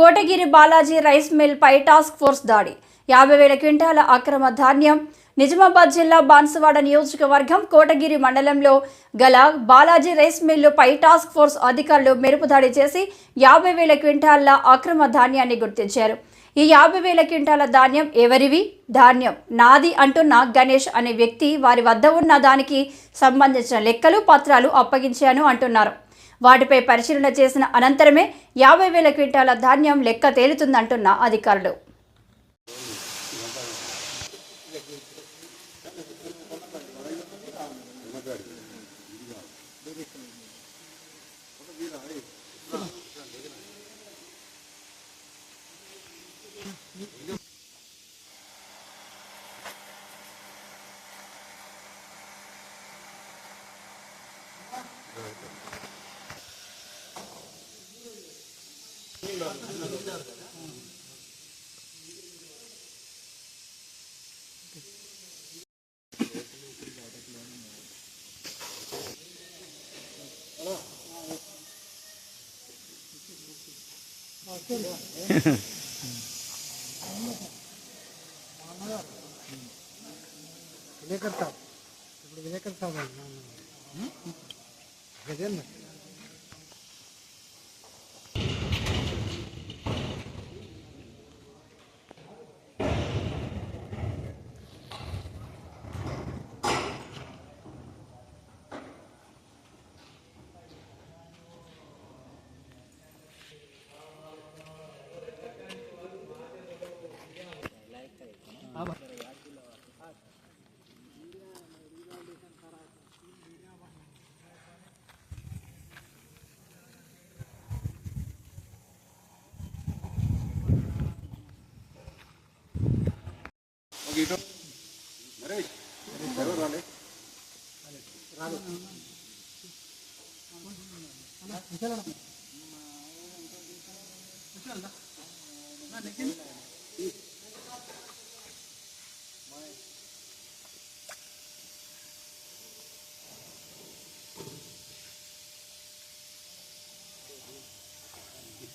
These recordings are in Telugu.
కోటగిరి బాలాజీ రైస్ మిల్ పై టాస్క్ ఫోర్స్ దాడి. యాభై వేల క్వింటాల అక్రమ ధాన్యం. నిజామాబాద్ జిల్లా బాన్సువాడ నియోజకవర్గం కోటగిరి మండలంలో గల బాలాజీ రైస్ మిల్లు పై టాస్క్ ఫోర్స్ అధికారులు మెరుపు దాడి చేసి యాభై వేల క్వింటాల అక్రమ ధాన్యాన్ని గుర్తించారు. ఈ యాభై వేల క్వింటాల ధాన్యం ఎవరివి? ధాన్యం నాది అంటున్న గణేష్ అనే వ్యక్తి వారి వద్ద ఉన్న దానికి సంబంధించిన లెక్కలు పత్రాలు అప్పగించాను అంటున్నారు. వాటిపై పరిశీలన చేసిన అనంతరమే యాభై వేల క్వింటాల ధాన్యం లెక్క తేలుతుందంటున్న అధికారులు. విలేకర్ సాబ్ ఇప్పుడు విలేకర్ సాబ్ Gajendra gitu. Ngeris. Ngeris baru rale. Rale. Bisa lah. Bisa lah.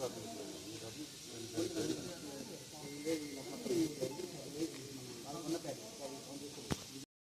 かったですよ。